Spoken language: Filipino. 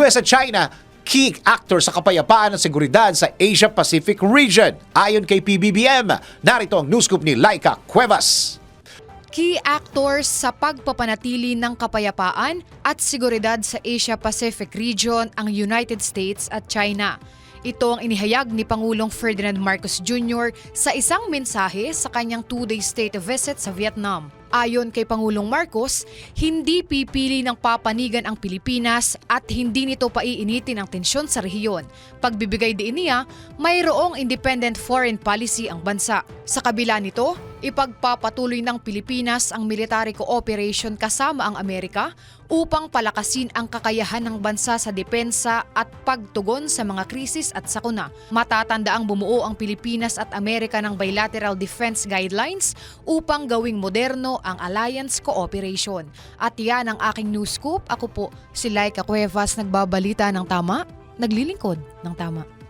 US at China, key actor sa kapayapaan at seguridad sa Asia-Pacific region. Ayon kay PBBM, narito ang news scoop ni Laika Cuevas. Key actors sa pagpapanatili ng kapayapaan at seguridad sa Asia-Pacific region ang United States at China. Ito ang inihayag ni Pangulong Ferdinand Marcos Jr. sa isang mensahe sa kanyang two-day state visit sa Vietnam. Ayon kay Pangulong Marcos, hindi pipili ng papanigan ang Pilipinas at hindi nito paiinitin ang tensyon sa rehiyon. Pagbibigay din niya, mayroong independent foreign policy ang bansa. Sa kabila nito, ipagpapatuloy ng Pilipinas ang military cooperation kasama ang Amerika upang palakasin ang kakayahan ng bansa sa depensa at pagtugon sa mga krisis at sakuna. Matatandaang bumuo ang Pilipinas at Amerika ng bilateral defense guidelines upang gawing moderno ang alliance cooperation. At yan ang aking news scoop. Ako po si Laika Cuevas, nagbabalita ng tama, naglilingkod ng tama.